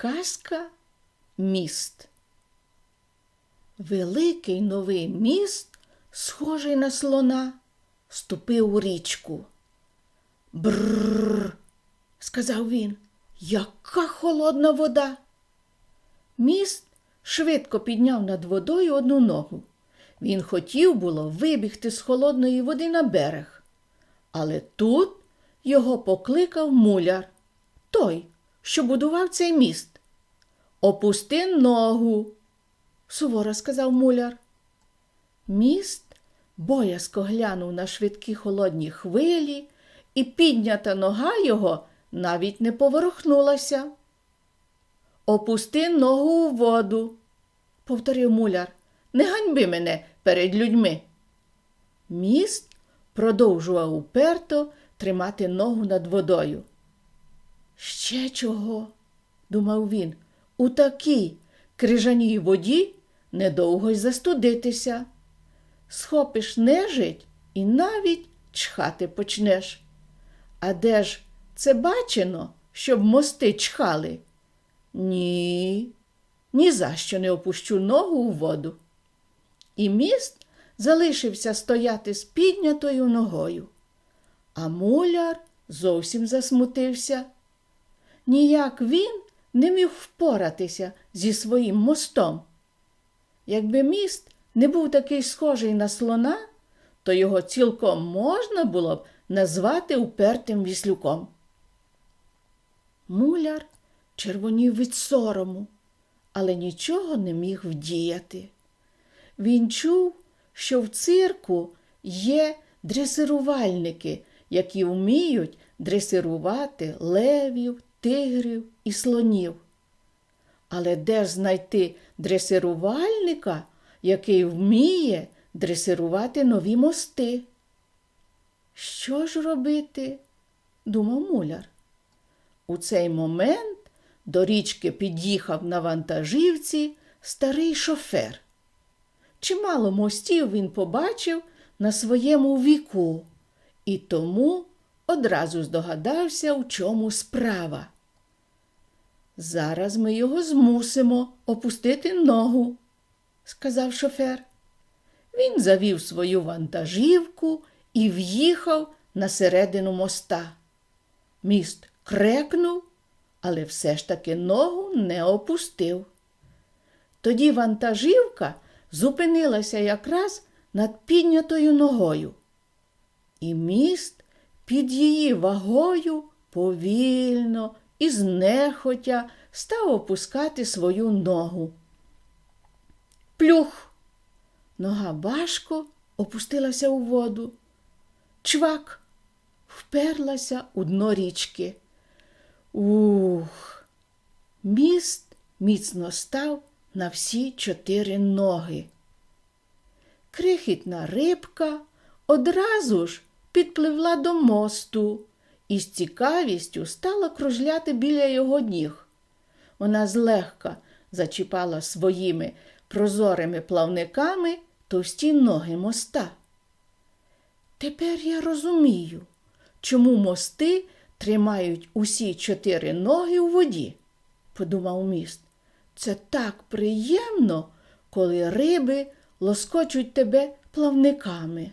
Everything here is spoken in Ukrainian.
Казка міст. Великий новий міст, схожий на слона, ступив у річку. Бррр, сказав він, яка холодна вода. Міст швидко підняв над водою одну ногу. Він хотів було вибігти з холодної води на берег. Але тут його покликав муляр, той, що будував цей міст. Опусти ногу, суворо сказав муляр. Міст боязко глянув на швидкі холодні хвилі, і піднята нога його навіть не поворухнулася. Опусти ногу у воду, повторив муляр. Не ганьби мене перед людьми. Міст продовжував уперто тримати ногу над водою. Ще чого? думав він, у такій крижаній воді недовго й застудитися. Схопиш нежить і навіть чхати почнеш. А де ж це бачено, щоб мости чхали? Ні, ні за що не опущу ногу у воду. І міст залишився стояти з піднятою ногою. А муляр зовсім засмутився. Ніяк він не міг впоратися зі своїм мостом. Якби міст не був такий схожий на слона, то його цілком можна було б назвати упертим віслюком. Муляр червонів від сорому, але нічого не міг вдіяти. Він чув, що в цирку є дресирувальники, які вміють дресирувати левів, тигрів і слонів. Але де ж знайти дресирувальника, який вміє дресирувати нові мости? Що ж робити? думав муляр. У цей момент до річки під'їхав на вантажівці старий шофер. Чимало мостів він побачив на своєму віку і тому одразу здогадався, у чому справа. Зараз ми його змусимо опустити ногу, сказав шофер. Він завів свою вантажівку і в'їхав на середину моста. Міст крекнув, але все ж таки ногу не опустив. Тоді вантажівка зупинилася якраз над піднятою ногою, і міст під її вагою повільно і знехотя став опускати свою ногу. Плюх! Нога важко опустилася у воду. Чвак вперлася у дно річки. Ух! Міст міцно став на всі чотири ноги. Крихітна рибка одразу ж підпливла до мосту і з цікавістю стала кружляти біля його ніг. Вона злегка зачіпала своїми прозорими плавниками товсті ноги моста. Тепер я розумію, чому мости тримають усі чотири ноги у воді, подумав міст. Це так приємно, коли риби лоскочуть тебе плавниками.